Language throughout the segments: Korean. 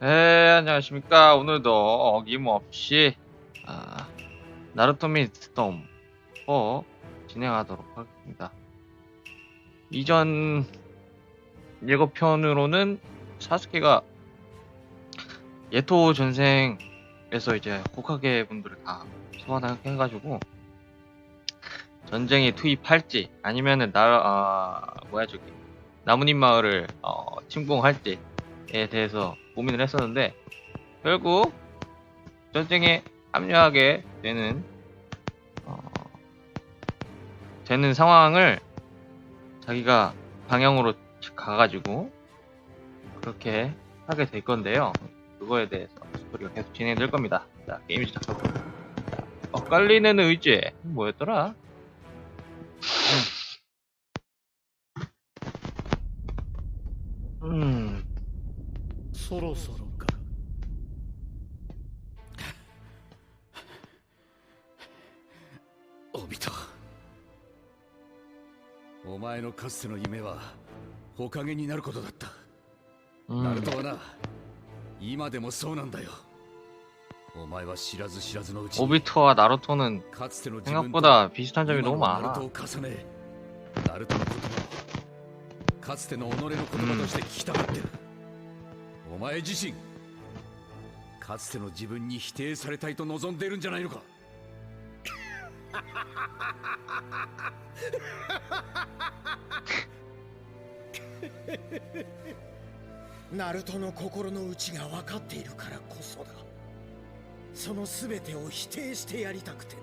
네, 안녕하십니까. 오늘도 어김없이 아, 나루토 및 스톰 4 진행하도록 하겠습니다. 이전 예고편으로는 사스케가 예토 전생에서 이제 호카게 분들을 다 소환해가지고 전쟁에 투입할지 아니면은 나 아, 뭐야 저기 나무님 마을을 어, 침공할지에 대해서 고민을 했었는데 결국 전쟁에 합류하게 되는 어, 되는 상황을 자기가 방향으로 가가지고 그렇게 하게 될 건데요. 그거에 대해서 스토리가 계속 진행될 겁니다. 자 게임 시작하고 엇갈리는 의지 뭐였더라? 음 そろそろかオビトお前のかつての夢は火影になることだった、 음. ナルトはな今でもそうなんだよお前は知らず知らずのうちに 오비토와 나루토는 かつての自分と 생각보다 비슷한 점이 今 너무 のナル 많아. トを重ねナルトの言葉をかつての己の言葉として聞きたがってる、 お前自身かつての自分に否定されたいと望んでいるんじゃないのか？ナルトの心の内が分かっているからこそだ。その全てを否定してやりたくてね。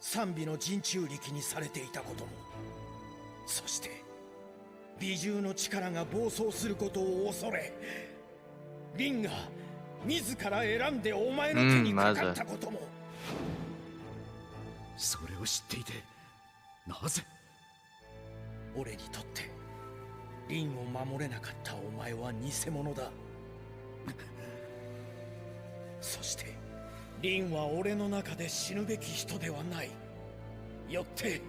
賛美の人中力にされていたことも。そして美獣の力が暴走することを恐れリンが自ら選んでお前の手にかかったことも、それを知っていてなぜ？俺にとってリンを守れなかったお前は偽物だ。そしてリンは俺の中で死ぬべき人ではないよって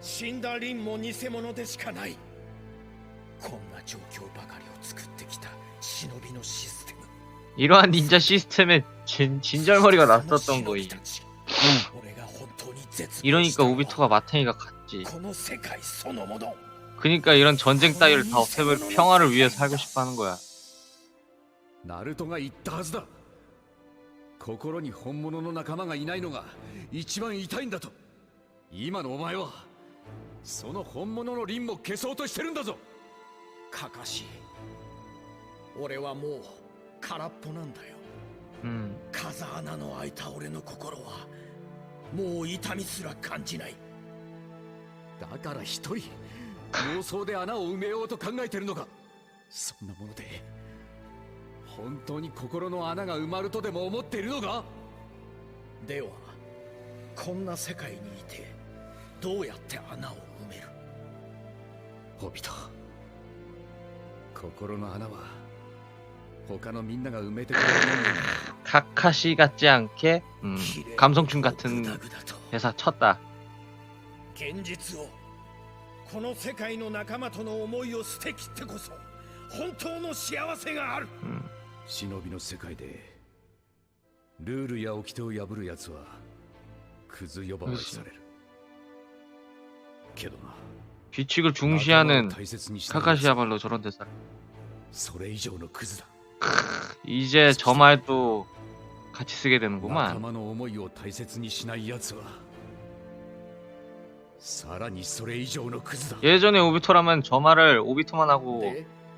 死んだリンも偽物でしかないこんな状況ばかりを作ってきた忍びのシステム 이러한 닌자 시스템에 진, 진절머리가 났었던 거이. 俺が本当に絶望 이러니까 したのは 오비토가 마탱이가 갔지. この世界そのもの 그니까 이런 전쟁 따위를 다 없애버리고 평화를 위해 살고 싶어 하는 거야. ナルトが言ったはずだ 心に本物の仲間がいないのが一番痛いんだと。今のお前はその本物の凛も消そうとしてるんだぞ。かかし俺はもう空っぽなんだよ。 음. 風穴の開いた俺の心はもう痛みすら感じない。だから一人妄想で穴を埋めようと考えてるのか。そんなもので本当に心の穴が埋まるとでも思っているのかではこんな世界にいてどうやって穴を埋めるホビト心の穴は他のみんなが埋めてくれるもんなんだ 카카시 같지 않게 음, 綺麗に 감성춤 같은 グダグダと 대사 쳤다. 現実をこの世界の仲間との思いを捨てきってこそ本当の幸せがある 음. 忍びの世界でルールや掟を破る奴はクズ呼ばわりされるけどな 규칙을 仲間を 중시하는 大切にしない奴は 카카시야말로 저런 대사를. それ以上のクズだ 이제 저 말도 같이 쓰게 仲 되는구만. 間の思いを大切にしない奴はさらにそれ以上のクズだ 예전에 오비토라면 저 말을 오비토만 하고 で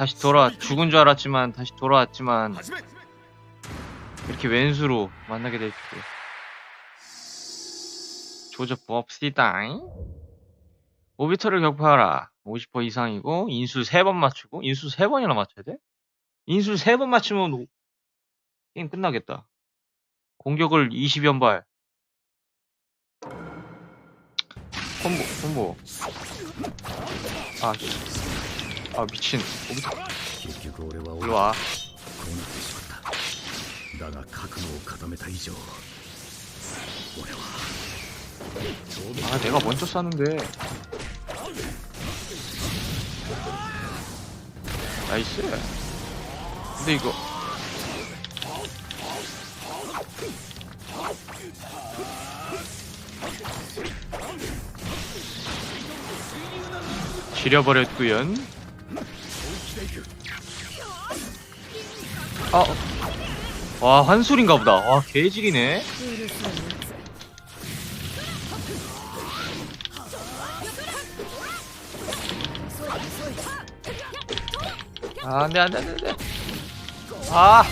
다시 돌아, 죽은 줄 알았지만, 다시 돌아왔지만, 이렇게 왼수로 만나게 될 줄. 조접 봅시다. 오비터를 격파하라. 50% 이상이고, 인수 3번 맞추고, 인수 3번이나 맞춰야 돼? 인수 3번 맞추면, 오- 게임 끝나겠다. 공격을 20연발. 콤보, 콤보. 아, 씨. 아, 미친. 오비터, 結局俺は 일로 俺 와. こうなってしまっただが覚悟を固めた以上俺は 아, 내가 먼저 쐈는데. 나이스. 근데 이거. 지려버렸구연. 아, 와 환술인가 보다. 와 개질이네. 아, 안돼 안돼 안돼. 아,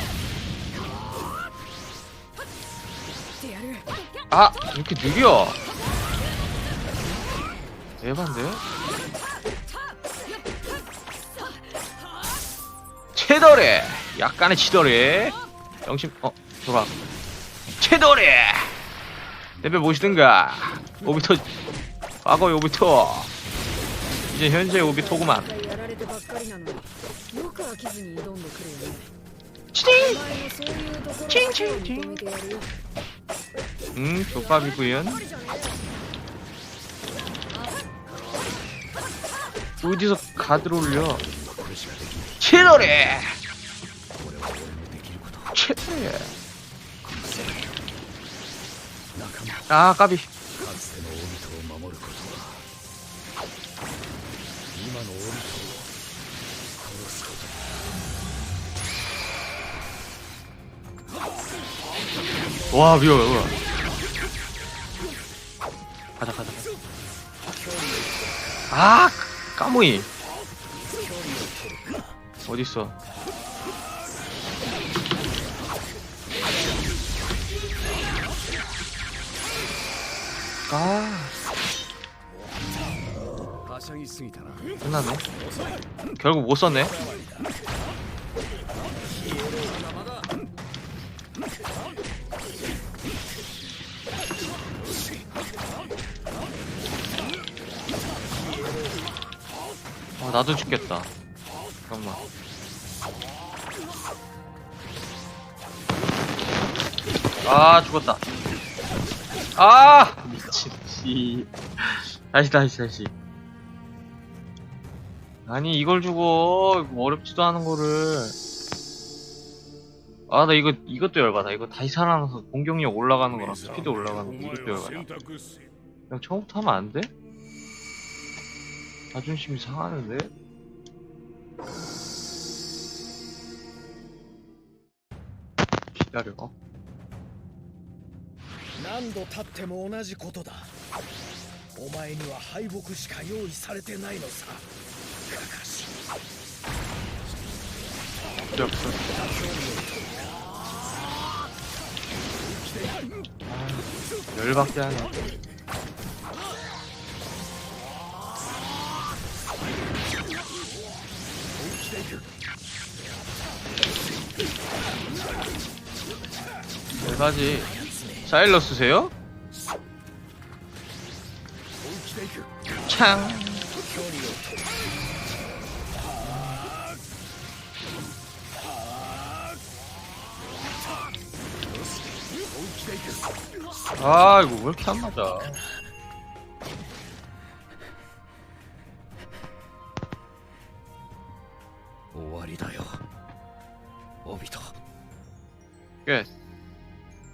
아 이렇게 느려. 대반데? 채돌이 약간의 치돌이 영심 어 돌아. 채돌이 대표 보시든가. 오비토 과거의 오비토. 이제 현재 오비토구만. 치딩 칭칭칭 음 조밥이구연 어디서 가드를 올려 千鳥千鳥ああカビかつてのオビ。トを守ることは今のオビトを殺すことわあ秒がうわ。ああカムイ。 어딨어? 아 끝났네. 결국 못 썼네. 아 나도 죽겠다. 잠깐만. 아, 죽었다. 아! 미친, 씨. 다시, 다시, 다시. 아니 이걸 주고 어렵지도 않은 거를 아 나 이거 이것도 열받아 이거 다시 살아나서 공격력 올라가는 거랑 스피드 올라가는 거 이것도 열받아 그냥 처음부터 하면 안 돼? 자존심이 상하는데? 기다려 何度経っても同じことだお前には敗北しか用意されてないのさカカシ 필요 없어 아, 열받게 하네 열받이 사일러스세요? 창. 아, 이거 왜 이렇게 안 맞아?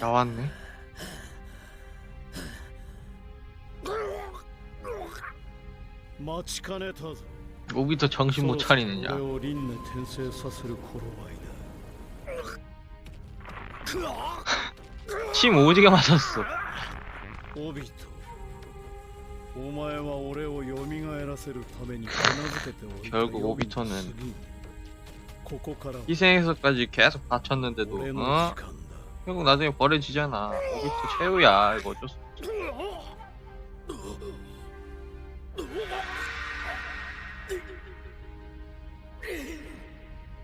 나왔네. 오기터 정신 못 차리느냐. 침 오지게 맞았어. 결국 오비토는 희생해서까지 계속 다쳤는데도 응? 時間だ 결국 나중에 버려지잖아. 오비토 최후야. 이거 어쩔 수 없어.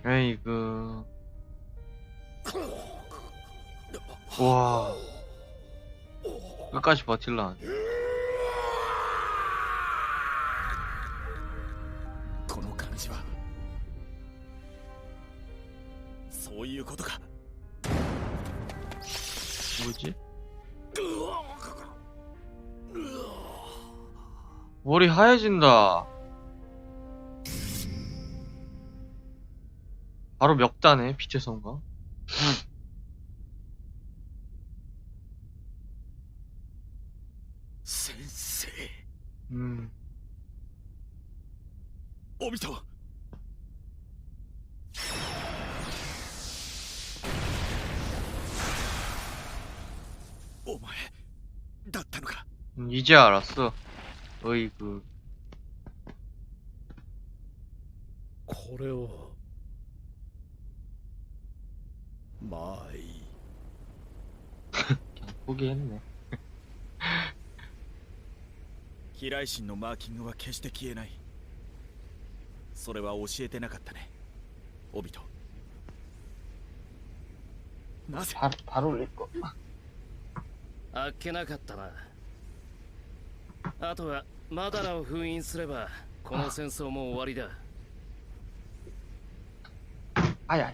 에이그. 와. 끝까지 버틸라. この感じはそういうことか 뭐지? 머리 하얘진다. 바로 멱다네, 빛의 성과. 센세. 음. 음. 음. 오미터 お前だったのか 음, 이제 알았어. 어이구. これをまあいい 포기했네. 飛来神のマーキングは決して消えないそれは教えてなかったねオビトなぜ 바, 바로 올릴 거. あっけなかったなあとはマダラを封印すればこの戦争も終わりだ아 야.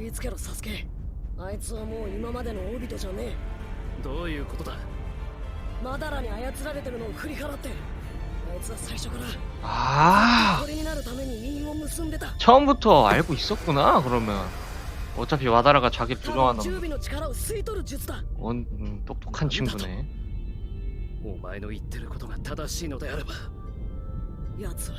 気ぃつけろサスケあいつはもう今までのオビトじゃねどういうことだえマダラに操られてるのを振り払ってあいつは最初から 아, これになるために因を結んでた 처음부터 알고 있었구나, 그러면. 어차피 와다라가 자기 多分 부정한다. 十尾の力を吸い取る術だ 원, 음, 똑똑한 친구네. お前の言ってることが正しいのであれば奴は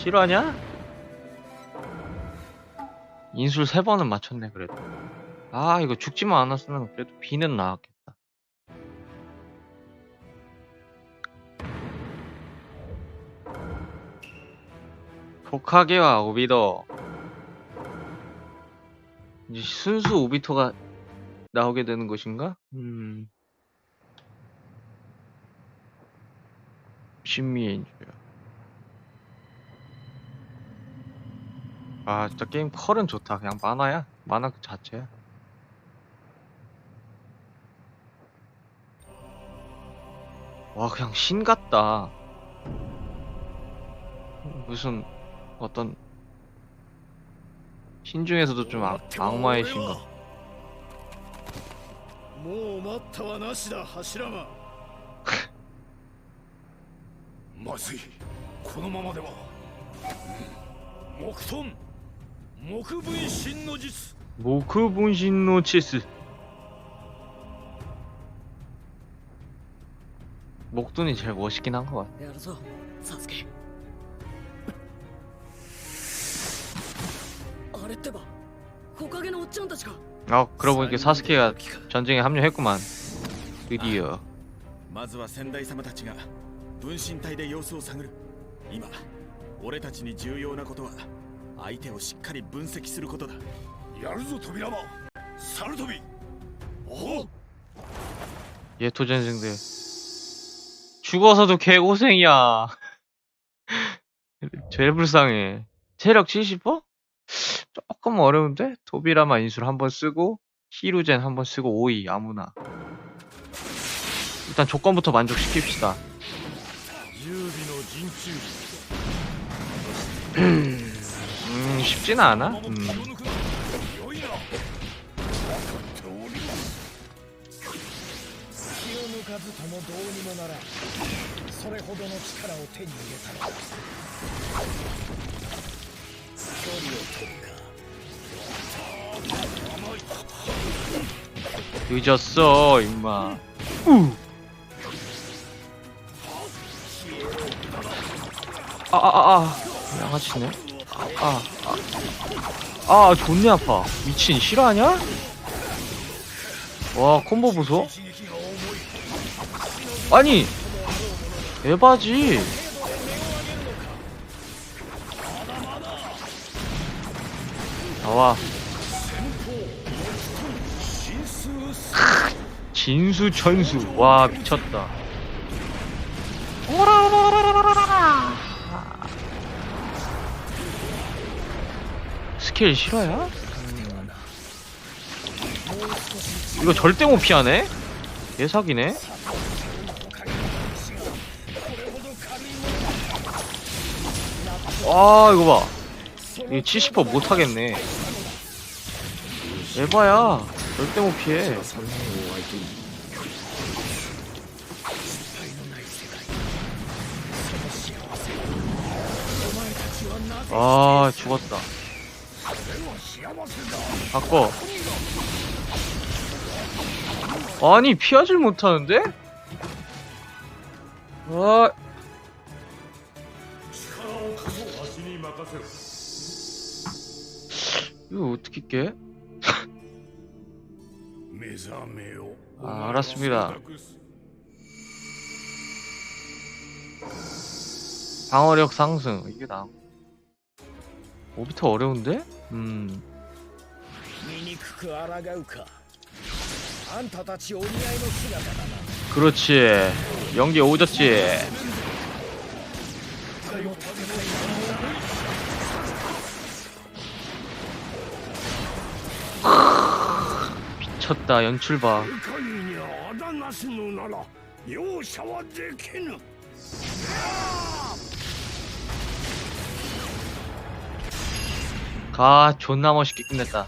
실화냐? 인술 세 번은 맞췄네, 그래도. 아, 이거 죽지만 않았으면 그래도 B는 나왔겠다. 포카게와 오비더. 이제 순수 오비토가 나오게 되는 것인가? 음. 신미의 인주야. 아, 진짜 게임 컬은 좋다. 그냥 만화야. 만화 그 자체야. 와, 그냥 신 같다. 무슨 어떤 신 중에서도 좀 악, 악마의 신가. もう待ったはなしだ柱間まずいこのままでは木遁 木分身の術 모크 분신노 치스. 목돈이 제일 멋있긴 한 것 같아. やるぞサスケあれってば木陰のおっちゃんたちか 아, 그러고 보니까 사스케가 전쟁에 합류했구만. 드디어. まずは先代様たちが分身体で様子を探る今俺たちに重要なことは 相手をしっかり分析することだやるぞ扉間猿飛びおう 예토 전생들. 죽어서도 개고생이야. 제일 불쌍해. 체력 70%? 조금 어려운데? 도비라마 인술 한 번 쓰고, 히루젠 한 번 쓰고, 오이 아무나. 일단 조건부터 만족시킵시다. 쉽진 않아. 음. 늦었어, 임마. 우. 아, 아, 아, 아. 양아치네. 아, 아. 아, 존내 아파. 미친, 실화냐? 와, 콤보 보소? 아니! 에바지. 나와. 진수 천수 와 미쳤다 스킬 실화야? 이거 절대 못 피하네? 개사기네? 와 이거 봐 이거 70% 못하겠네 에바야 절대 못 피해 아 죽었다 바꿔 아니 피하질 못하는데? 와 이거 어떻게 깨? 아, 알았습니다 방어력 상승 이게 나 오비터 어려운데? 음 醜く抗うかあんたたちお似合いの姿だな 그렇지 연기 오졌지 미쳤다 연출 봐 世界にあだなすのなら容赦はできぬ 가 존나 멋있게 끝냈다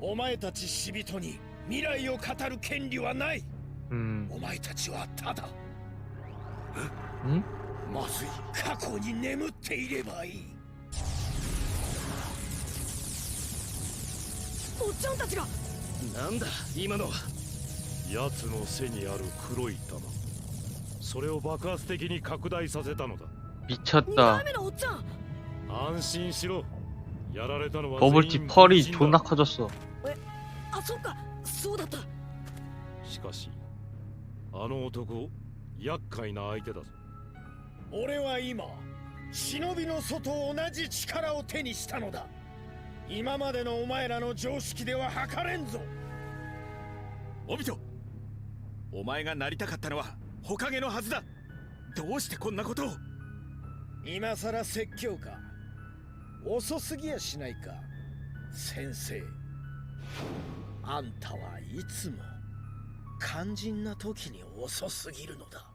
お前たち死人に未来を語る権利はない 음, お前たちはただ 응? まずい過去に眠っていればいいおっちゃんたちがなんだ今のは奴の背にある黒い玉それを爆発的に拡大させたのだ 2 미쳤다. 代目のおっちゃん安心しろやられたのは 버블티 全員 펄이 分身だ 존나 커졌어. あそっか。そうだった。しかしあの男厄介な相手だぞ。俺は今忍びの外と同じ力を手にしたのだ。今までのお前らの常識では測れんぞ。オビトお前がなりたかったのは火影のはずだ。どうしてこんなことを。今さら説教か。遅すぎやしないか先生あんたはいつも肝心な時に遅すぎるのだ。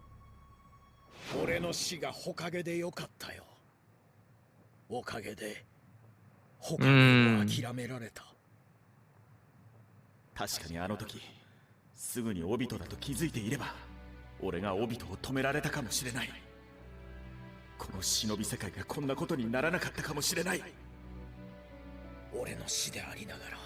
俺の死が火影でよかったよ。おかげで火影を諦められた。確かにあの時すぐにオビトだと気づいていれば俺がオビトを止められたかもしれない。この忍び世界がこんなことにならなかったかもしれない。俺の死でありながら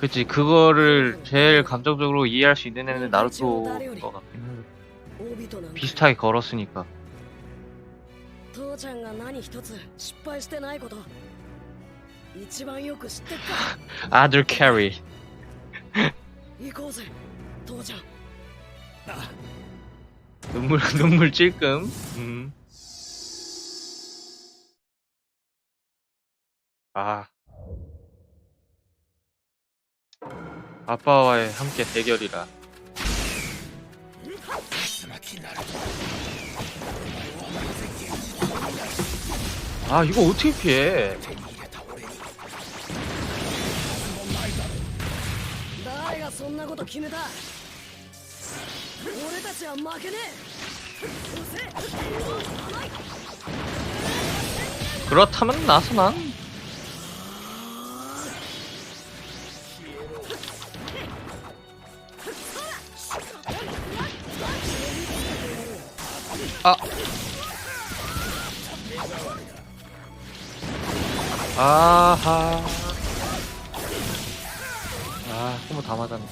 그치 그거를 제일 감정적으로 이해할 수 있는 애는 나루토인 것 같긴 해. オビトなんて 비슷하게 걸었으니까. 父ちゃんが何一つ失敗してないこと一番よく知ってっか 아들 캐리. 行こうぜ父ちゃん 눈물 눈물 찔끔. 음. 아. 아빠와의 함께 대결이라. 아 이거 어떻게 피해? 그렇다면 나서난 あ 아하. 아 한번 다 맞았네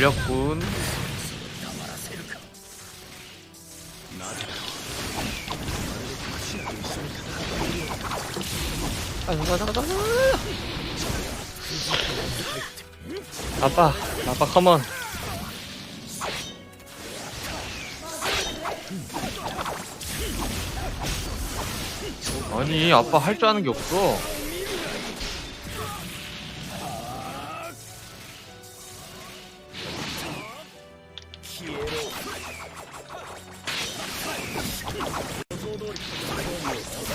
걸렸군 아. 아빠, 아빠, 컴온. 아니, 아빠 할 줄 아는 게 없어.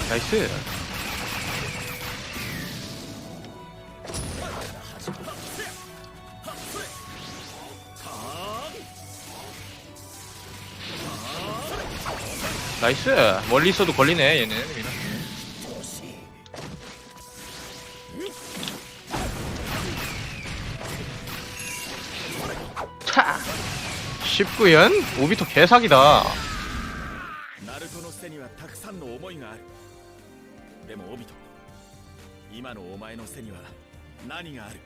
나이스. 나이스. 멀리 있어도 걸리네, 얘는. 19연? 오비터 개사기다. 今のお前の背には何がある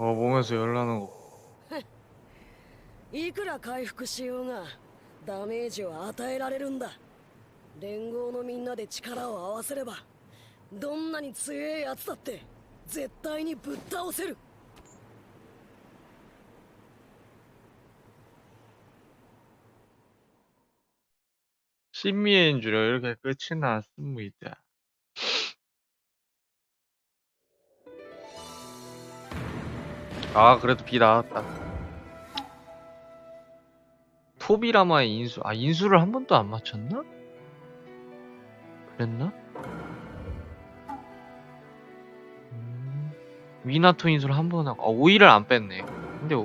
어 보면서 열나는 거 いくら回復しようがダメージは与えられるんだ連合のみんなで力を合わせればどんなに強いやつだって絶対にぶっ倒せる 신미인 줄여 이렇게 끝이 났습니다 아 그래도 비 나왔다 토비라마의 인수 아 인수를 한 번도 안 맞췄나? 그랬나? 음, 미나토 인수를 한 번 하고 아 오이를 안 뺐네 근데